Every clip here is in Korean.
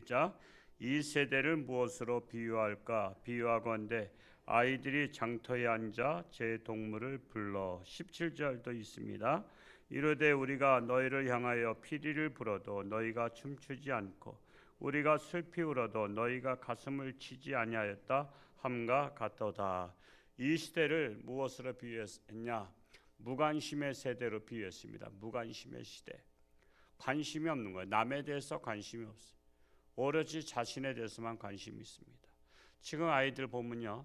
시작. 이 세대를 무엇으로 비유할까? 비유하건대 아이들이 장터에 앉아 제 동물을 불러 17절도 있습니다. 이르되 우리가 너희를 향하여 피리를 불어도 너희가 춤추지 않고 우리가 슬피 울어도 너희가 가슴을 치지 아니하였다 함과 같도다. 이 시대를 무엇으로 비유했냐? 무관심의 세대로 비유했습니다. 무관심의 시대. 관심이 없는 거예요. 남에 대해서 관심이 없어요. 오로지 자신에 대해서만 관심이 있습니다. 지금 아이들 보면요.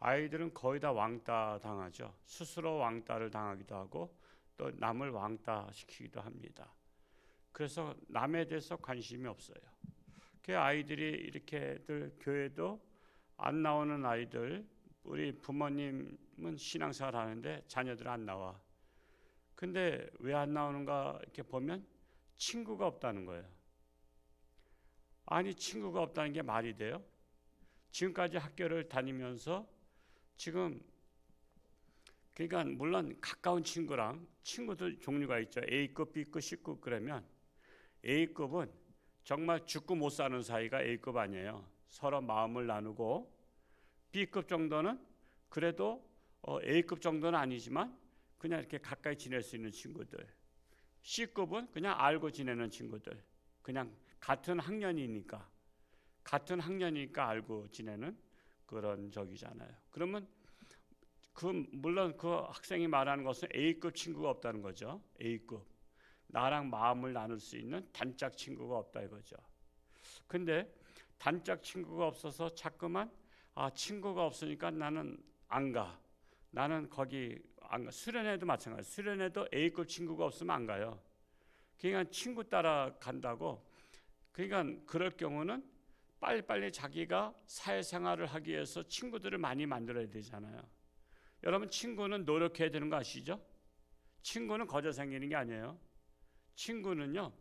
아이들은 거의 다 왕따 당하죠. 스스로 왕따를 당하기도 하고 또 남을 왕따 시키기도 합니다. 그래서 남에 대해서 관심이 없어요. 그 아이들이 이렇게들 교회도 안 나오는 아이들 우리 부모님은 신앙생활 하는데 자녀들 안 나와. 근데 왜 안 나오는가 이렇게 보면 친구가 없다는 거예요. 아니 친구가 없다는 게 말이 돼요? 지금까지 학교를 다니면서 지금 그러니까 물론 가까운 친구랑 친구들 종류가 있죠. A급, B급, C급 그러면 A급은 정말 죽고 못 사는 사이가 A급 아니에요. 서로 마음을 나누고 B급 정도는 그래도 어, A급 정도는 아니지만 그냥 이렇게 가까이 지낼 수 있는 친구들. C급은 그냥 알고 지내는 친구들. 그냥 같은 학년이니까 같은 학년이니까 알고 지내는 그런 적이잖아요. 그러면 그 물론 그 학생이 말하는 것은 A급 친구가 없다는 거죠. A급 나랑 마음을 나눌 수 있는 단짝 친구가 없다 이거죠. 근데 단짝 친구가 없어서 자꾸만 아 친구가 없으니까 나는 안 가. 나는 거기 안 가. 수련회도 마찬가지. 수련회도 A급 친구가 없으면 안 가요. 그러니까 친구 따라 간다고. 그러니까 그럴 경우는 빨리빨리 자기가 사회생활을 하기 위해서 친구들을 많이 만들어야 되잖아요. 여러분 친구는 노력해야 되는 거 아시죠? 친구는 거저 생기는 게 아니에요. 친구는요.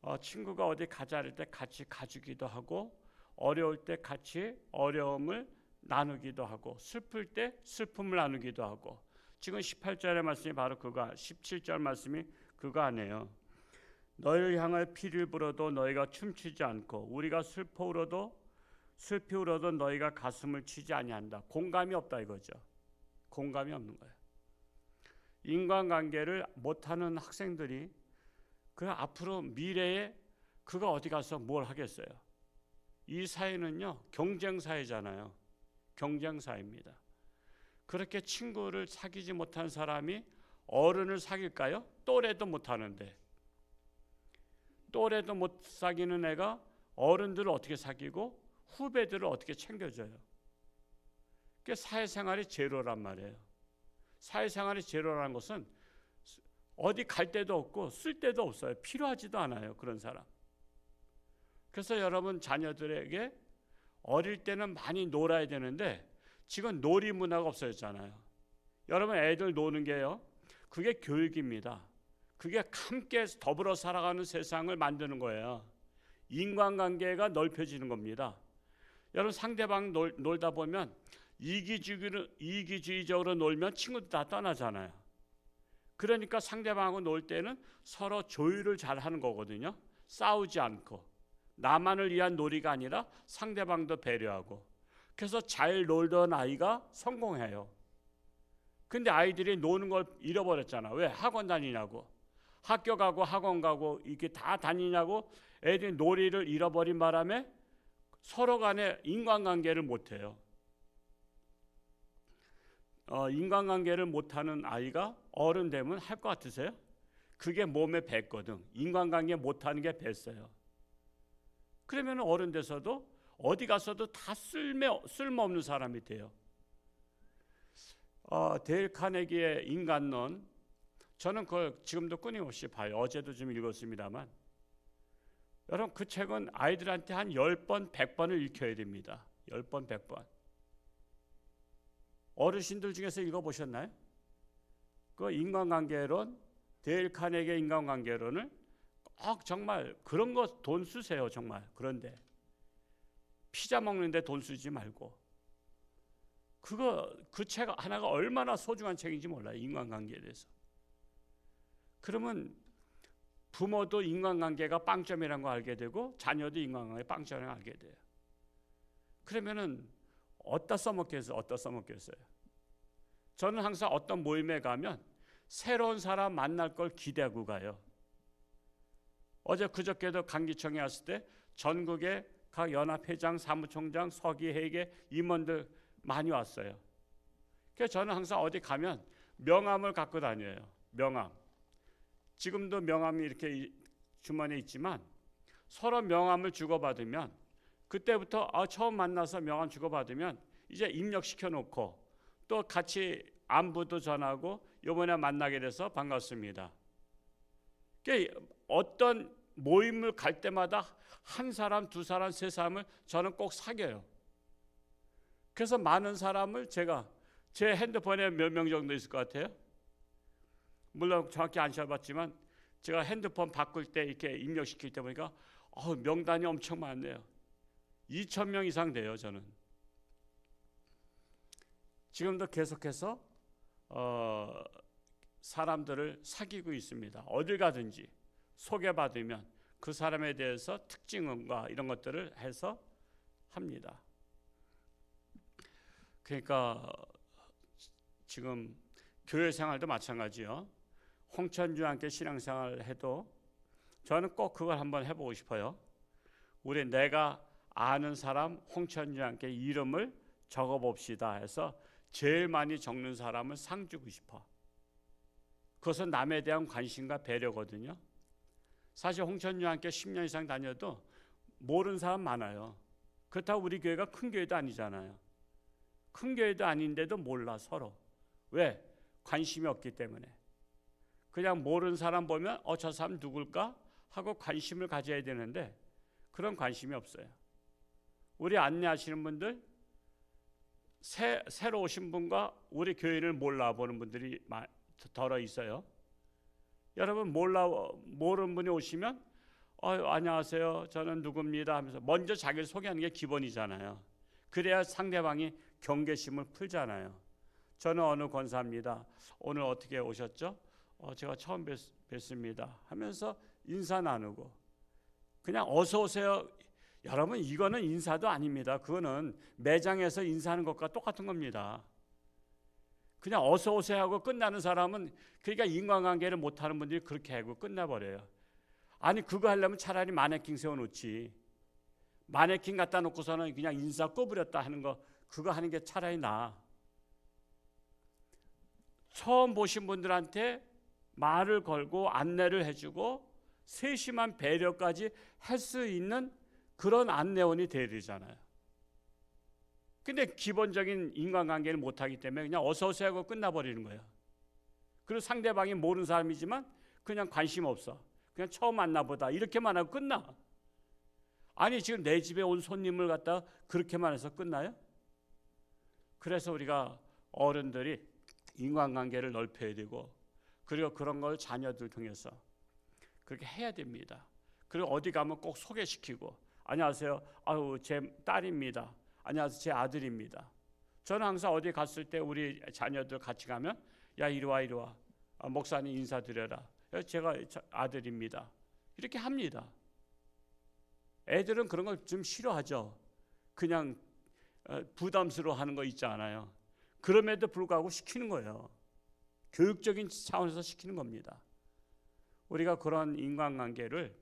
어, 친구가 어디 가자 할 때 같이 가주기도 하고 어려울 때 같이 어려움을 나누기도 하고 슬플 때 슬픔을 나누기도 하고 지금 18절의 말씀이 바로 그거 17절 말씀이 그거 아니에요. 너희를 향하여 피를 불어도 너희가 춤추지 않고 우리가 슬퍼 울어도 슬피 울어도 너희가 가슴을 치지 아니한다. 공감이 없다 이거죠. 공감이 없는 거예요. 인간관계를 못하는 학생들이 그 앞으로 미래에 그가 어디 가서 뭘 하겠어요? 이 사회는요 경쟁 사회잖아요. 경쟁 사회입니다. 그렇게 친구를 사귀지 못한 사람이 어른을 사귈까요? 또래도 못하는데 또래도 못 사귀는 애가 어른들을 어떻게 사귀고 후배들을 어떻게 챙겨줘요? 그 사회생활이 제로란 말이에요. 사회생활이 제로라는 것은 어디 갈 데도 없고 쓸 데도 없어요. 필요하지도 않아요. 그런 사람. 그래서 여러분 자녀들에게 어릴 때는 많이 놀아야 되는데 지금 놀이 문화가 없어졌잖아요. 여러분 애들 노는 게요. 그게 교육입니다. 그게 함께 더불어 살아가는 세상을 만드는 거예요. 인간관계가 넓혀지는 겁니다. 여러분 상대방 놀, 놀다 보면 이기주의로, 이기주의적으로 놀면 친구들 다 떠나잖아요. 그러니까 상대방하고 놀 때는 서로 조율을 잘 하는 거거든요. 싸우지 않고 나만을 위한 놀이가 아니라 상대방도 배려하고 그래서 잘 놀던 아이가 성공해요. 근데 아이들이 노는 걸 잃어버렸잖아. 왜? 학원 다니냐고. 학교 가고 학원 가고 이렇게 다 다니냐고 애들이 놀이를 잃어버린 바람에 서로 간에 인간관계를 못 해요. 어, 인간관계를 못하는 아이가 어른 되면 할 것 같으세요? 그게 몸에 뱄거든. 인간관계 못하는 게 뱄어요. 그러면 어른 돼서도 어디 가서도 다 쓸모 쓸모없는 사람이 돼요. 어, 데일 카네기의 인간론 저는 그걸 지금도 끊임없이 봐요. 어제도 좀 읽었습니다만 여러분 그 책은 아이들한테 한 10번, 100번을 읽혀야 됩니다. 10번, 100번. 어르신들 중에서 읽어 보셨나요? 그 인간관계론, 데일 카네기의 인간관계론을 꼭 정말 그런 거 돈 쓰세요 정말 그런데 피자 먹는데 돈 쓰지 말고 그거 그 책 하나가 얼마나 소중한 책인지 몰라요 인간관계에 대해서 그러면 부모도 인간관계가 빵점이라는 거 알게 되고 자녀도 인간관계 거 알게 돼요. 그러면은 어디다 써먹겠어요? 어디다 써먹겠어요? 저는 항상 어떤 모임에 가면 새로운 사람 만날 걸 기대하고 가요. 어제 그저께도 강기청에 왔을 때 전국의 각 연합회장, 사무총장, 서기회계 임원들 많이 왔어요. 그래서 저는 항상 어디 가면 명함을 갖고 다녀요. 명함. 지금도 명함이 이렇게 주머니에 있지만 서로 명함을 주고받으면 그때부터 아, 처음 만나서 명함 주고받으면 이제 입력시켜 놓고 또 같이 안부도 전하고 요번에 만나게 돼서 반갑습니다. 어떤 모임을 갈 때마다 한 사람, 두 사람, 세 사람을 저는 꼭 사귀어요. 그래서 많은 사람을 제가 제 핸드폰에 몇 명 정도 있을 것 같아요. 물론 정확히 안 써봤지만 제가 핸드폰 바꿀 때 이렇게 입력시킬 때 보니까 어, 명단이 엄청 많네요. 2천 명 이상 돼요 저는. 지금도 계속해서 어, 사람들을 사귀고 있습니다. 어딜 가든지 소개받으면 그 사람에 대해서 특징과 이런 것들을 해서 합니다. 그러니까 지금 교회 생활도 마찬가지요. 홍천주와 함께 신앙생활을 해도 저는 꼭 그걸 한번 해보고 싶어요. 우리 내가 아는 사람 홍천주와 함께 이름을 적어봅시다 해서 제일 많이 적는 사람을 상 주고 싶어. 그것은 남에 대한 관심과 배려거든요. 사실 홍천주와 함께 10년 이상 다녀도 모르는 사람 많아요. 그렇다고 우리 교회가 큰 교회도 아니잖아요. 큰 교회도 아닌데도 몰라 서로. 왜? 관심이 없기 때문에. 그냥 모르는 사람 보면 어 저 사람 누굴까 하고 관심을 가져야 되는데 그런 관심이 없어요. 우리 안내하시는 분들 새, 새로 오신 분과 우리 교회를 몰라보는 분들이 덜어 있어요. 여러분 몰라 모르는 분이 오시면 어, 안녕하세요. 저는 누굽니다 하면서 먼저 자기를 소개하는 게 기본이잖아요. 그래야 상대방이 경계심을 풀잖아요. 저는 어느 권사입니다. 오늘 어떻게 오셨죠? 어, 제가 처음 뵙, 뵙습니다. 하면서 인사 나누고 그냥 어서 오세요. 여러분 이거는 인사도 아닙니다. 그거는 매장에서 인사하는 것과 똑같은 겁니다. 그냥 어서 오세요 하고 끝나는 사람은 그러니까 인간관계를 못하는 분들이 그렇게 하고 끝나버려요. 아니 그거 하려면 차라리 마네킹 세워놓지. 마네킹 갖다 놓고서는 그냥 인사 꺼부렸다 하는 거 그거 하는 게 차라리 나. 처음 보신 분들한테 말을 걸고 안내를 해주고 세심한 배려까지 할 수 있는 그런 안내원이 되야 되잖아요. 근데 기본적인 인간관계를 못하기 때문에 그냥 어서 오세요 하고 끝나버리는 거예요. 그리고 상대방이 모르는 사람이지만 그냥 관심 없어. 그냥 처음 만나보다 이렇게만 하고 끝나. 아니 지금 내 집에 온 손님을 갖다 그렇게만 해서 끝나요? 그래서 우리가 어른들이 인간관계를 넓혀야 되고 그리고 그런 걸 자녀들 통해서 그렇게 해야 됩니다. 그리고 어디 가면 꼭 소개시키고 안녕하세요. 아유 제 딸입니다. 안녕하세요. 제 아들입니다. 저는 항상 어디 갔을 때 우리 자녀들 같이 가면 야 이리 와 이리 와 아, 목사님 인사드려라. 제가 아들입니다. 이렇게 합니다. 애들은 그런 걸 좀 싫어하죠. 그냥 어, 부담스러워하는 거 있지 않아요. 그럼에도 불구하고 시키는 거예요. 교육적인 차원에서 시키는 겁니다. 우리가 그런 인간관계를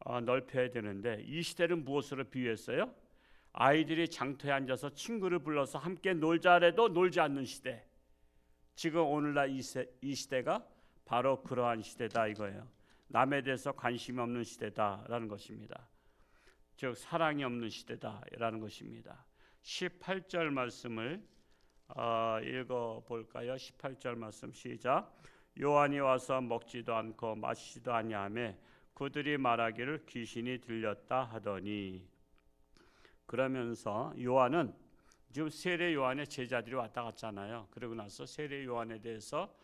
어, 넓혀야 되는데 이 시대를 무엇으로 비유했어요? 아이들이 장터에 앉아서 친구를 불러서 함께 놀자 해도 놀지 않는 시대. 지금 오늘날 이, 세, 이 시대가 바로 그러한 시대다 이거예요. 남에 대해서 관심이 없는 시대다라는 것입니다. 즉 사랑이 없는 시대다라는 것입니다. 18절 말씀을 어, 읽어 볼까요? 18절 말씀 시작. 요한이 와서 먹지도 않고 마시지도 아니하며 그들이 말하기를 귀신이 들렸다 하더니 그러면서 요한은 지금 세례 요한의 제자들이 왔다 갔잖아요. 그러고 나서 세례 요한에 대해서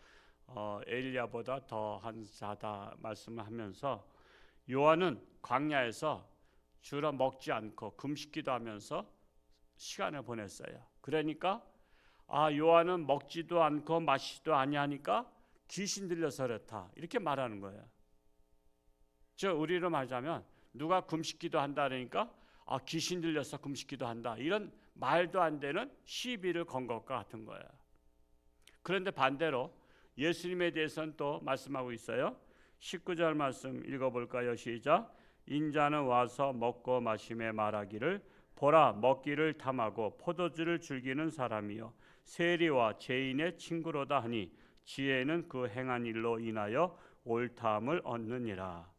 어, 엘리야보다 더한 자다 말씀을 하면서 요한은 광야에서 주로 먹지 않고 금식기도 하면서 시간을 보냈어요. 그러니까 아 요한은 먹지도 않고 마시지도 아니하니까 귀신 들려서 그렇다 이렇게 말하는 거예요. 저 우리로 말하자면 누가 금식기도 한다니까 아 귀신 들려서 금식기도 한다 이런 말도 안 되는 시비를 건 것과 같은 거예요. 그런데 반대로 예수님에 대해서는 또 말씀하고 있어요. 19절 말씀 읽어볼까요? 시작. 인자는 와서 먹고 마심에 말하기를 보라 먹기를 탐하고 포도주를 즐기는 사람이요 세리와 죄인의 친구로다 하니 지혜는 그 행한 일로 인하여 옳다함을 얻느니라.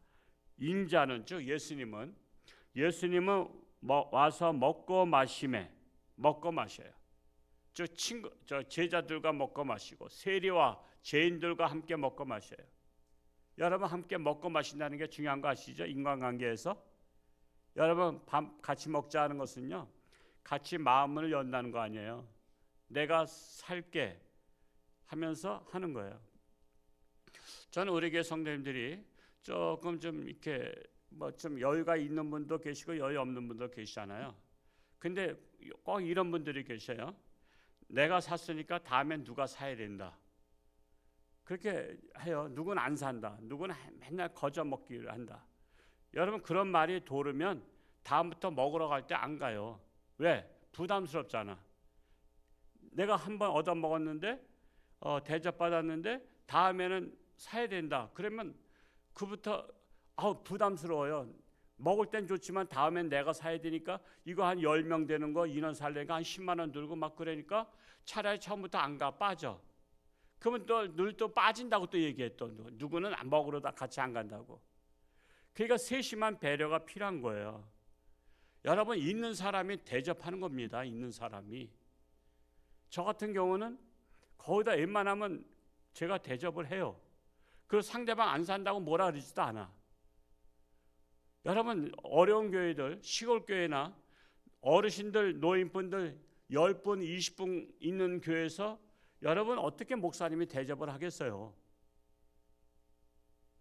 인자는 즉 예수님은 예수님은 뭐 와서 먹고 마심에 먹고 마셔요. 저 친구 저 제자들과 먹고 마시고 세리와 죄인들과 함께 먹고 마셔요. 여러분 함께 먹고 마신다는 게 중요한 거 아시죠? 인간관계에서 여러분 밥 같이 먹자 하는 것은요. 같이 마음을 연다는 거 아니에요. 내가 살게 하면서 하는 거예요. 저는 우리 교회 성도님들이 조금 좀 이렇게 뭐 좀 여유가 있는 분도 계시고 여유 없는 분도 계시잖아요. 근데 꼭 이런 분들이 계셔요. 내가 샀으니까 다음엔 누가 사야 된다. 그렇게 해요. 누군 안 산다. 누군 맨날 거저 먹기를 한다. 여러분 그런 말이 도르면 다음부터 먹으러 갈 때 안 가요. 왜? 부담스럽잖아. 내가 한 번 얻어 먹었는데 어, 대접 받았는데 다음에는 사야 된다. 그러면 그부터 아우 부담스러워요. 먹을 땐 좋지만 다음엔 내가 사야 되니까 이거 한 10명 되는 거 인원 살려니까 한 10만 원 들고 막 그러니까 차라리 처음부터 안 가 빠져. 그러면 또 늘 또 빠진다고 또 얘기해 또 누구는 안 먹으러 다 같이 안 간다고. 그러니까 세심한 배려가 필요한 거예요. 여러분 있는 사람이 대접하는 겁니다. 있는 사람이. 저 같은 경우는 거기다 웬만하면 제가 대접을 해요. 그 상대방 안 산다고 뭐라 그러지도 않아. 여러분 어려운 교회들 시골 교회나 어르신들 노인분들 10분 20분 있는 교회에서 여러분 어떻게 목사님이 대접을 하겠어요?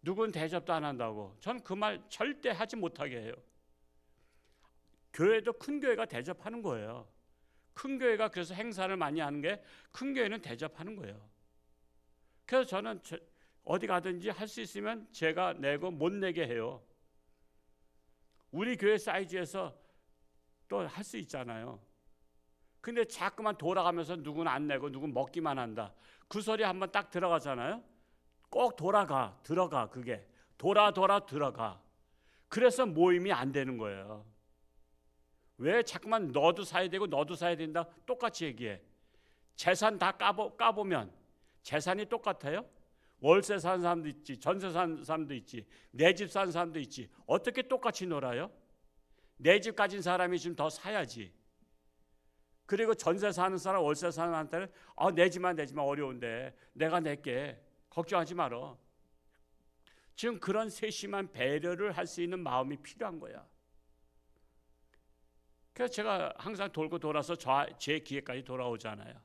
누군 대접도 안 한다고. 전 그 말 절대 하지 못하게 해요. 교회도 큰 교회가 대접하는 거예요. 큰 교회가 그래서 행사를 많이 하는 게 큰 교회는 대접하는 거예요. 그래서 저는 어디 가든지 할 수 있으면 제가 내고 못 내게 해요. 우리 교회 사이즈에서 또 할 수 있잖아요. 근데 자꾸만 돌아가면서 누군 안 내고 누군 먹기만 한다. 그 소리 한번 딱 들어가잖아요. 꼭 돌아가 들어가 그게 돌아 돌아 들어가. 그래서 모임이 안 되는 거예요. 왜 자꾸만 너도 사야 되고 너도 사야 된다 똑같이 얘기해. 재산 다 까보, 까보면 재산이 똑같아요? 월세 산 사람도 있지, 전세 산 사람도 있지, 내 집 산 사람도 있지. 어떻게 똑같이 놀아요? 내 집 가진 사람이 좀 더 사야지. 그리고 전세 사는 사람, 월세 사는 사람한테는 아, 내 집만 내 집만 어려운데 내가 낼게. 걱정하지 말어. 지금 그런 세심한 배려를 할 수 있는 마음이 필요한 거야. 그래서 제가 항상 돌고 돌아서 저, 제 기회까지 돌아오잖아요.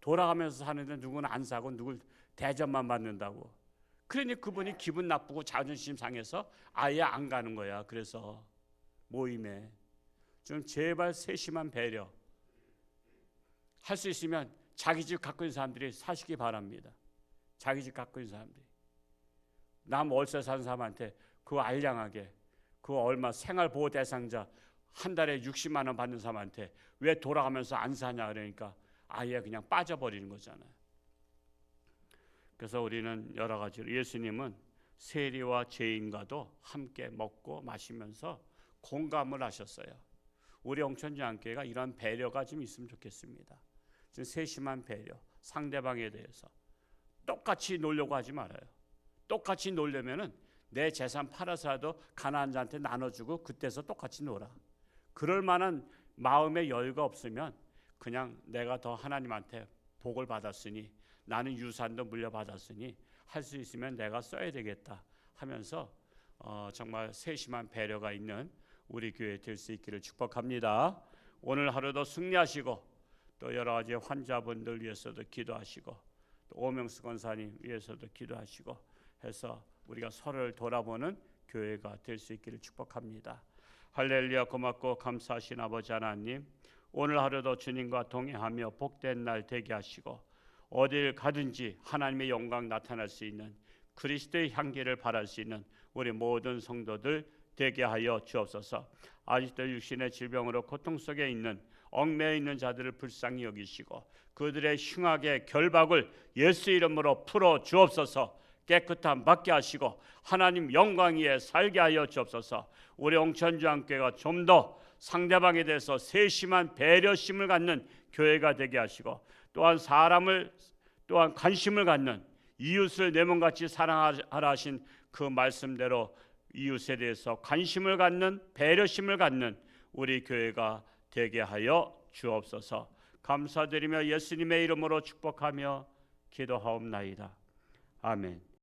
돌아가면서 사는데 누구는 안 사고 누굴 대접만 받는다고. 그러니 그분이 기분 나쁘고 자존심 상해서 아예 안 가는 거야. 그래서 모임에 좀 제발 세심한 배려 할 수 있으면 자기 집 갖고 있는 사람들이 사시기 바랍니다. 자기 집 갖고 있는 사람들이 남 월세 사는 사람한테 그 알량하게 그 얼마 생활 보호 대상자 한 달에 60만 원 받는 사람한테 왜 돌아가면서 안 사냐 그러니까 아예 그냥 빠져버리는 거잖아요. 그래서 우리는 여러 가지로 예수님은 세리와 죄인과도 함께 먹고 마시면서 공감을 하셨어요. 우리 영천장교회가 이런 배려가 좀 있으면 좋겠습니다. 좀 세심한 배려, 상대방에 대해서 똑같이 놀려고 하지 말아요. 똑같이 놀려면은 내 재산 팔아서라도 가난한 자한테 나눠주고 그때서 똑같이 놀아. 그럴 만한 마음의 여유가 없으면 그냥 내가 더 하나님한테 복을 받았으니 나는 유산도 물려받았으니 할 수 있으면 내가 써야 되겠다 하면서 어, 정말 세심한 배려가 있는 우리 교회 될 수 있기를 축복합니다. 오늘 하루도 승리하시고 또 여러 가지 환자분들 위해서도 기도하시고 또 오명수 권사님 위해서도 기도하시고 해서 우리가 서로를 돌아보는 교회가 될 수 있기를 축복합니다. 할렐루야 고맙고 감사하신 아버지 하나님 오늘 하루도 주님과 동행하며 복된 날 되게 하시고 어딜 가든지 하나님의 영광 나타날 수 있는 그리스도의 향기를 발할 수 있는 우리 모든 성도들 되게 하여 주옵소서. 아직도 육신의 질병으로 고통 속에 있는 얽매여 있는 자들을 불쌍히 여기시고 그들의 흉악의 결박을 예수 이름으로 풀어 주옵소서. 깨끗함 받게 하시고 하나님 영광 위에 살게 하여 주옵소서. 우리 함께가 좀 더 상대방에 대해서 세심한 배려심을 갖는 교회가 되게 하시고 또한 사람을 또한 관심을 갖는 이웃을 내 몸같이 사랑하라 하신 그 말씀대로 이웃에 대해서 관심을 갖는 배려심을 갖는 우리 교회가 되게 하여 주옵소서. 감사드리며 예수님의 이름으로 축복하며 기도하옵나이다. 아멘.